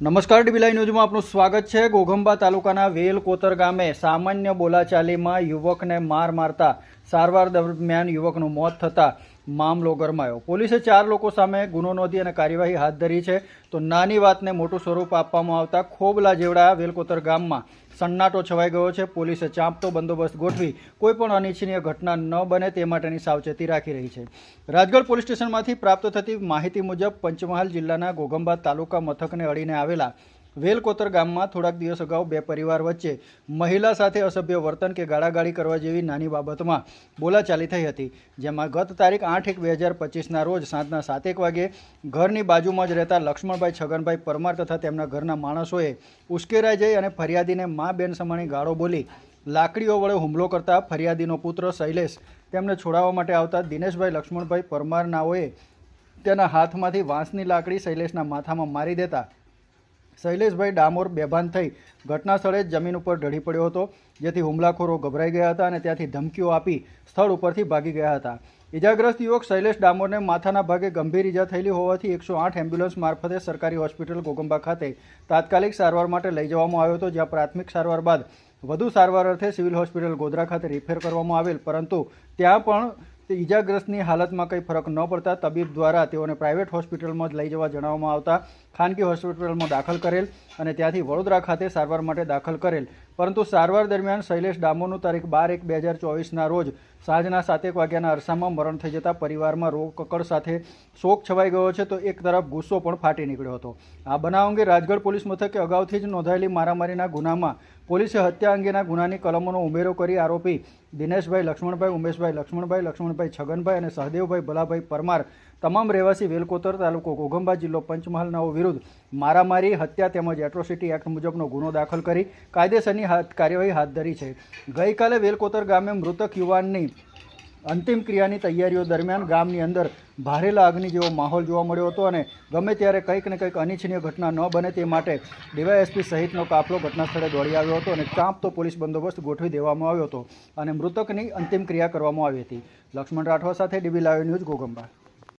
નમસ્કાર ડીબીલાઈ ન્યૂઝમાં આપનું સ્વાગત છે. ઘોઘંબા તાલુકાના વેલ કોતર ગામે સામાન્ય બોલાચાલીમાં યુવકને માર મારતા સારવાર દરમિયાન યુવકનું મોત થતાં મામલો ગરમાયો. પોલીસે ચાર લોકો સામે ગુનો નોંધી અને કાર્યવાહી હાથ ધરી છે. તો નાની વાતને મોટું સ્વરૂપ આપવામાં આવતા ખોબલા જેવડા વેલકોતર ગામમાં સન્નાટો છવાઈ ગયો છે. પોલીસે ચાંપતો બંદોબસ્ત ગોઠવી કોઈપણ અનિચ્છનીય ઘટના ન બને તે માટેની સાવચેતી રાખી રહી છે. રાજગઢ પોલીસ સ્ટેશનમાંથી પ્રાપ્ત થતી માહિતી મુજબ પંચમહાલ જિલ્લાના ગોગંબા તાલુકા મથકને અડીને આવેલા વેલકોતર ગામમાં થોડાક દિવસ અગાઉ બે પરિવાર વચ્ચે મહિલા સાથે અસભ્ય વર્તન કે ગાળાગાળી કરવા જેવી નાની બાબતમાં બોલાચાલી થઈ હતી, જેમાં ગત તારીખ આઠ એક બે હજાર પચીસના રોજ સાંજના સાતેક વાગે ઘરની બાજુમાં જ રહેતા લક્ષ્મણભાઈ છગનભાઈ પરમાર તથા તેમના ઘરના માણસોએ ઉશ્કેરાઈ જઈ અને ફરિયાદીને મા બેન સમાણી ગાળો બોલી લાકડીઓ વડે હુમલો કરતા ફરિયાદીનો પુત્ર શૈલેષ તેમને છોડાવવા માટે આવતા દિનેશભાઈ લક્ષ્મણભાઈ પરમારનાઓએ તેના હાથમાંથી વાંસની લાકડી શૈલેષના માથામાં મારી દેતા શૈલેષભાઈ ડામોર બેભાન થઈ ઘટના સ્થળે જ જમીન ઉપર ઢળી પડ્યો હતો, જેથી હુમલાખોરો ગભરાઈ ગયા હતા અને ત્યાંથી ધમકીઓ આપી સ્થળ ઉપરથી ભાગી ગયા હતા. ઇજાગ્રસ્ત યુવક શૈલેષ ડામોરને માથાના ભાગે ગંભીર ઈજા થયેલી હોવાથી એકસો આઠ એમ્બ્યુલન્સ મારફતે સરકારી હોસ્પિટલ ગોગંબા ખાતે તાત્કાલિક સારવાર માટે લઈ જવામાં આવ્યો હતો, જ્યાં પ્રાથમિક સારવાર બાદ વધુ સારવાર અર્થે સિવિલ હોસ્પિટલ ગોધરા ખાતે રિફેર કરવામાં આવેલ, પરંતુ ત્યાં પણ તે ઈજાગ્રસ્તની હાલતમાં કંઈ ફરક ન પડતા તબીબ દ્વારા તેઓને પ્રાઇવેટ હોસ્પિટલમાં જ લઈ જવા જણાવવામાં આવતા ખાનગી હોસ્પિટલમાં દાખલ કરેલ અને ત્યાંથી વડોદરા ખાતે સારવાર માટે દાખલ કરેલ. પરંતુ સારવાર દરમિયાન શૈલેષ ડામોરનું તારીખ બાર એક બે હજાર ચોવીસના રોજ સાંજના સાતેક વાગ્યાના અરસામાં મરણ થઈ જતા પરિવારમાં રોગ કકડ સાથે શોક છવાઈ ગયો છે તો એક તરફ ગુસ્સો પણ ફાટી નીકળ્યો હતો. આ બનાવ અંગે રાજગઢ પોલીસ મથકે અગાઉથી જ નોંધાયેલી મારામારીના ગુનામાં પોલીસે હત્યા અંગેના ગુનાની કલમોનો ઉમેરો કરી આરોપી દિનેશભાઈ લક્ષ્મણભાઈ, ઉમેશભાઈ લક્ષ્મણભાઈ લક્ષ્મણભાઈ છગનભાઈ અને સહદેવભાઈ ભલાભાઈ પરમાર, તમામ રહેવાસી વેલકોતર તાલુકો ઘોઘંબા જિલ્લો પંચમહાલનાઓ વિરુદ્ધ મારામારી, હત્યા તેમજ એટ્રોસિટી એક્ટ મુજબનો ગુનો દાખલ કરી કાયદેસરની કાર્યવાહી હાથ ધરી છે. ગઈકાલે વેલકોતર ગામે મૃતક યુવાનની અંતિમ ક્રિયાની તૈયારીઓ દરમિયાન ગામની અંદર ભારેલા અગ્નિ જેવો માહોલ જોવા મળ્યો હતો અને ગમે ત્યારે કંઈક ને કંઈક અનિચ્છનીય ઘટના ન બને તે માટે ડીવાયએસપી સહિતનો કાફલો ઘટના સ્થળે દોડી આવ્યો હતો અને ચાંપતો પોલીસ બંદોબસ્ત ગોઠવી દેવામાં આવ્યો હતો અને મૃતકની અંતિમ ક્રિયા કરવામાં આવી હતી. લક્ષ્મણ રાઠવા સાથે ડીબી લાઈવ ન્યૂઝ ગોગંબા.